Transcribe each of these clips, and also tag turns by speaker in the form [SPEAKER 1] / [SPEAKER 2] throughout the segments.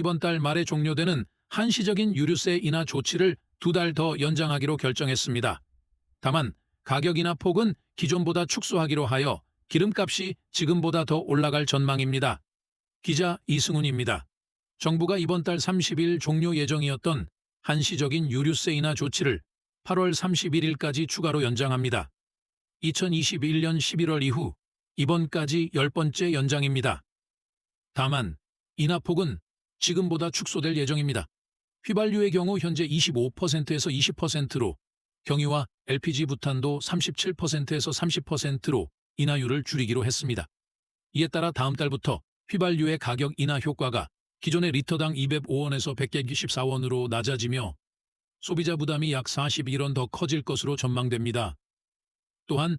[SPEAKER 1] 이번 달 말에 종료되는 한시적인 유류세 인하 조치를 두 달 더 연장하기로 결정했습니다. 다만 가격 인하 폭은 기존보다 축소하기로 하여 기름값이 지금보다 더 올라갈 전망입니다. 기자 이승훈입니다. 정부가 이번 달 30일 종료 예정이었던 한시적인 유류세 인하 조치를 8월 31일까지 추가로 연장합니다. 2021년 11월 이후 이번까지 10번째 연장입니다. 다만 인하폭은 지금보다 축소될 예정입니다. 휘발유의 경우 현재 25%에서 20%로 경유와 LPG 부탄도 37%에서 30%로 인하율을 줄이기로 했습니다. 이에 따라 다음 달부터 휘발유의 가격 인하 효과가 기존의 리터당 205원에서 124원으로 낮아지며 소비자 부담이 약 41원 더 커질 것으로 전망됩니다. 또한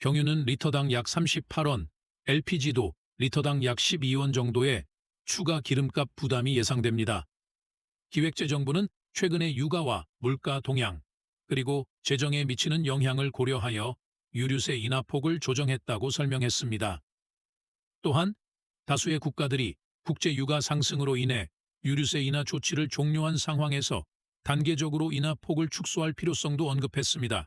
[SPEAKER 1] 경유는 리터당 약 38원, LPG도 리터당 약 12원 정도의 추가 기름값 부담이 예상됩니다. 기획재정부는 최근의 육아와 물가 동향, 그리고 재정에 미치는 영향을 고려하여 유류세 인하폭을 조정했다고 설명했습니다. 또한 다수의 국가들이 국제 유가 상승으로 인해 유류세 인하 조치를 종료한 상황에서 단계적으로 인하폭을 축소할 필요성도 언급했습니다.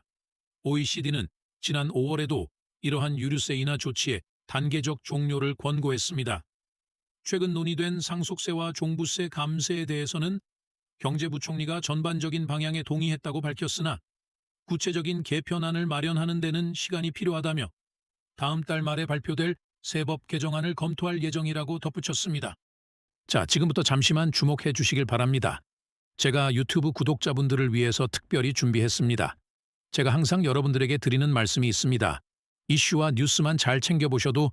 [SPEAKER 1] OECD는 지난 5월에도 이러한 유류세 인하 조치의 단계적 종료를 권고했습니다. 최근 논의된 상속세와 종부세 감세에 대해서는 경제부총리가 전반적인 방향에 동의했다고 밝혔으나 구체적인 개편안을 마련하는 데는 시간이 필요하다며 다음 달 말에 발표될 세법 개정안을 검토할 예정이라고 덧붙였습니다. 자, 지금부터 잠시만 주목해 주시길 바랍니다. 제가 유튜브 구독자분들을 위해서 특별히 준비했습니다. 제가 항상 여러분들에게 드리는 말씀이 있습니다. 이슈와 뉴스만 잘 챙겨보셔도